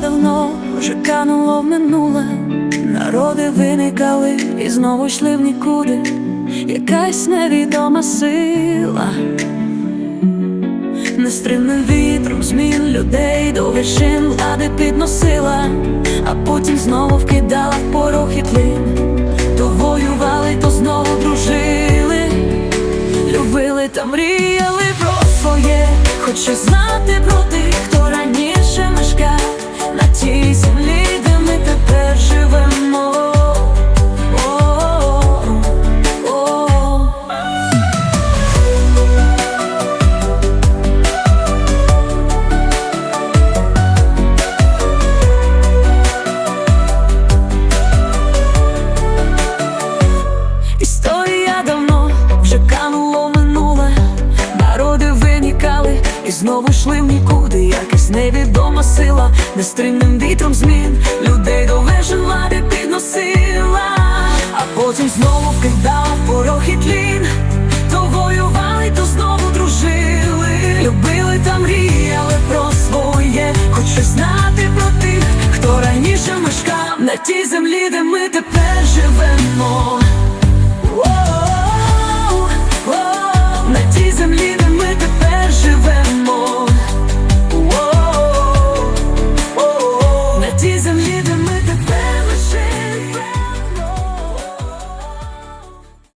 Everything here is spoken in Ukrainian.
давно вже кануло в минуле, народи виникали і знову йшли в нікуди, якась невідома сила, нестримним вітром змін людей до вершин влади підносила, а потім знову вкидала в порох і тлін, то воювали, то знову дружили. Любили та мріяли про своє, хоче знати про тих, і знову йшли в нікуди. Якась невідома сила, нестримним вітром змін людей до вежі влади підносила, а потім знову вкидала в порох і тлін. То воювали, то знову дружили, любили та мріяли про своє, хоче знати про тих, хто раніше мешкав де На тій землі, де ми тепер живемо.